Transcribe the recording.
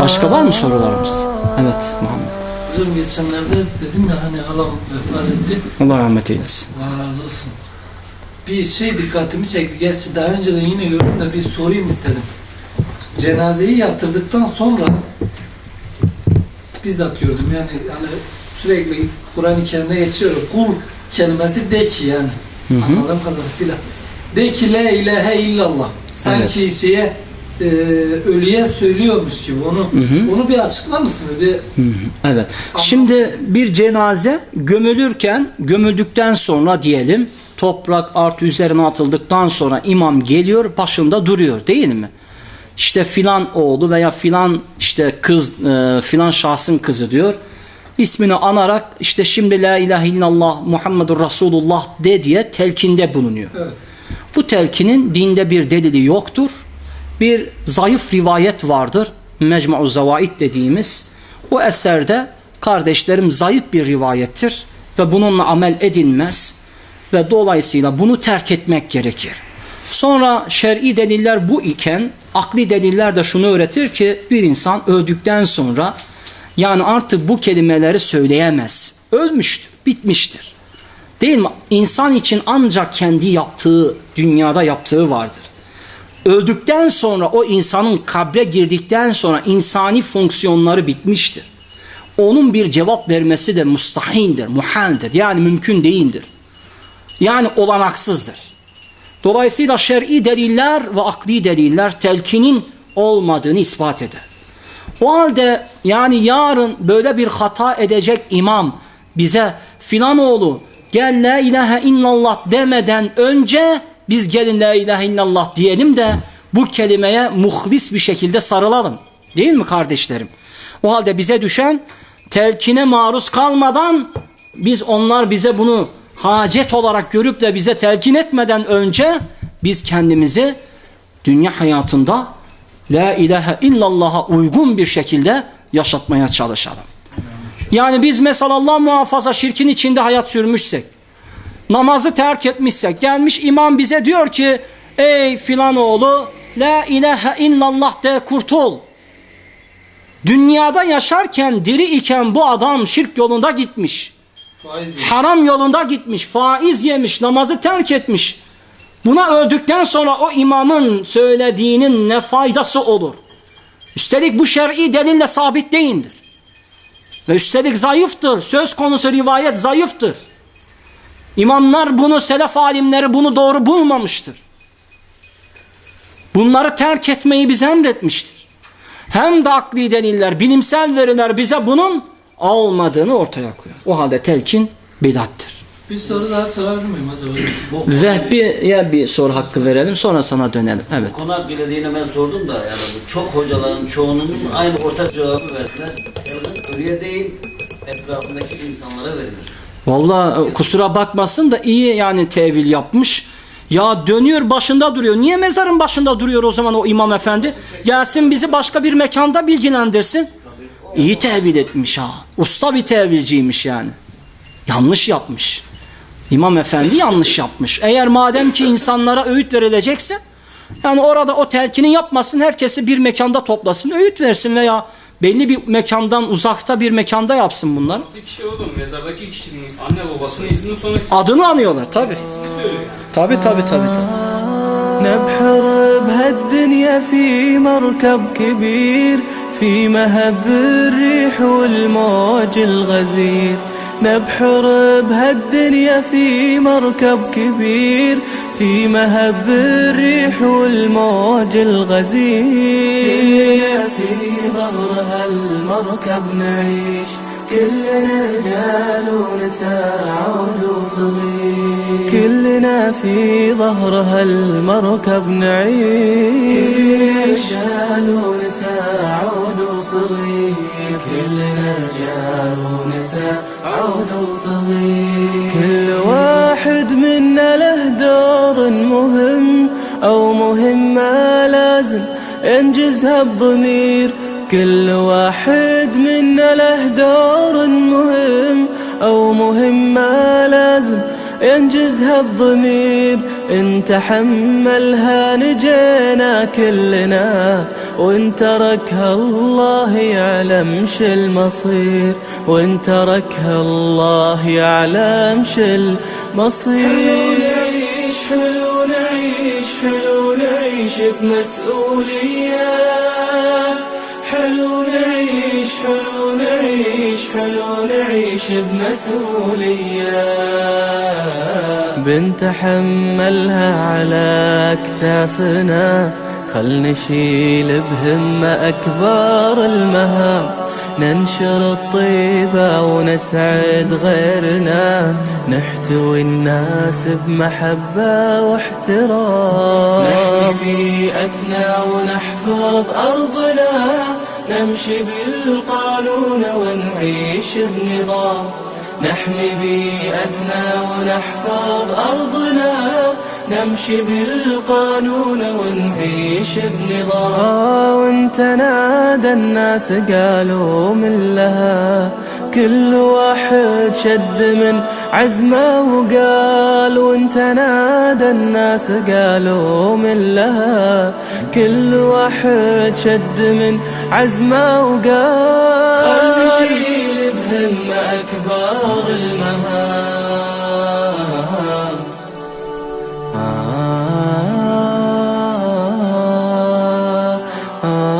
Başka var mı sorularımız? Evet Muhammed. Hocam geçenlerde dedim ya hani halam vefat etti. Allah rahmet eylesin. Allah razı olsun. Bir şey dikkatimi çekti. Gerçi daha önceden yine gördüm de bir sorayım istedim. Cenazeyi yatırdıktan sonra bizzat gördüm yani hani sürekli Kur'an-ı Kerim'de geçiyorum. Kul kelimesi de ki yani. Hı hı. Anladığım kadarıyla. De ki la ilahe illallah. Sanki şeye e, ölüye söylüyormuş gibi onu Hı hı. onu bir açıklar mısınız? Bir Hı hı, Evet. Şimdi bir cenaze gömülürken, gömüldükten sonra diyelim toprak artı üzerine atıldıktan sonra imam geliyor başında duruyor değil mi? İşte filan oğlu veya filan işte kız e, filan şahsın kızı diyor. İsmini anarak işte şimdi la ilahe illallah Muhammedur Resulullah de diye telkinde bulunuyor. evet. Bu telkinin dinde bir delili yoktur. Bir zayıf rivayet vardır. Mecmu Zavaid dediğimiz. O eserde kardeşlerim zayıf bir rivayettir ve bununla amel edilmez ve dolayısıyla bunu terk etmek gerekir. Sonra şer'i deliller bu iken akli deliller de şunu öğretir ki bir insan öldükten sonra yani artık bu kelimeleri söyleyemez. Ölmüştür, bitmiştir. Değil mi? İnsan için ancak kendi yaptığı, dünyada yaptığı vardır. Öldükten sonra o insanın kabre girdikten sonra insani fonksiyonları bitmiştir. Onun bir cevap vermesi de mustahindir, muhaldir. Yani mümkün değildir. Yani olanaksızdır. Dolayısıyla şer'i deliller ve akli deliller telkinin olmadığını ispat eder. O halde yani yarın böyle bir hata edecek imam bize filan oğlu gel la ilahe illallah demeden önce biz gelin la ilahe illallah diyelim de bu kelimeye muhlis bir şekilde sarılalım. Değil mi kardeşlerim? O halde bize düşen telkine maruz kalmadan biz onlar bize bunu hacet olarak görüp de bize telkin etmeden önce biz kendimizi dünya hayatında La ilahe illallah'a uygun bir şekilde yaşatmaya çalışalım. Yani biz mesela Allah muhafaza şirkin içinde hayat sürmüşsek, namazı terk etmişsek, gelmiş imam bize diyor ki, ey filan oğlu, la ilahe illallah de kurtul. Dünyada yaşarken diri iken bu adam şirk yolunda gitmiş. Faiz Haram yolunda gitmiş, faiz yemiş, namazı terk etmiş. Buna öldükten sonra o imamın söylediğinin ne faydası olur? Üstelik bu şer'i delille sabit değildir. Ve üstelik zayıftır. Söz konusu rivayet zayıftır. İmamlar bunu, selef alimleri bunu doğru bulmamıştır. Bunları terk etmeyi bize emretmiştir. Hem de akli deliller, bilimsel veriler bize bunun olmadığını ortaya koyuyor. O halde telkin bidattir. Bir soru daha sorabilir miyim acaba? Bu Vehbi'ye bir soru hakkı verelim sonra sana dönelim. Evet. konu hakkıyla dine ben sordum da yani bu çok hocaların çoğunun aynı ortak cevabı verdiler. Yani ölüye değil etrafındaki insanlara verilir. Vallahi kusura bakmasın da iyi yani tevil yapmış. Ya dönüyor başında duruyor. Niye mezarın başında duruyor o zaman o imam efendi? Gelsin bizi başka bir mekanda bilgilendirsin. İyi tevil etmiş ha. Usta bir tevilciymiş yani. Yanlış yapmış. İmam efendi yanlış yapmış. Eğer madem ki insanlara öğüt verilecekse yani orada o telkini yapmasın herkesi bir mekanda toplasın öğüt versin veya belli bir mekandan uzakta bir mekanda yapsın bunlar. Bir kişi oğlum mezardaki kişinin anne babasının izni sonra Adını anıyorlar tabi. söylüyor. Tabi tabi tabi tabi. نبحر بهالدنيا في مركب كبير في مهب الريح والموج الغزير نبحر بهالدنيا في مركب كبير في مهب الريح والموج الغزير. في ظهر هالمركب نعيش كلنا رجال ونساء عود وصغير. كلنا في ظهر هالمركب نعيش. كلنا رجال ونساء عود وصغير كلنا رجال ونساء عود وصغير كل واحد منا له دور مهم أو مهمة لازم ينجزها بضمير. كل واحد منا له دور مهم أو مهمة لازم ينجزها الضمير ان تحملها نجينا كلنا وإن تركها الله يعلم ش المصير وإن تركها الله يعلم ش المصير. حلو نعيش حلو نعيش بمسؤولية. حلو نعيش حلو نعيش حلو نعيش بمسؤولية. بنتحملها على أكتافنا. خل نشيل بهمة أكبر المهام ننشر الطيبة ونسعد غيرنا نحتوي الناس بمحبة واحترام. نحمي بيئتنا ونحفظ أرضنا نمشي بالقانون ونعيش بنظام. نحمي بيئتنا ونحفظ أرضنا نمشي بالقانون ونعيش بنظام. آه وانت نادى الناس قالوا من لها. كل واحد شد من عزمه وقال وانت نادى الناس قالوا من لها. كل واحد شد من عزمه وقال خل نشيل بهمة أكبر المهام. uh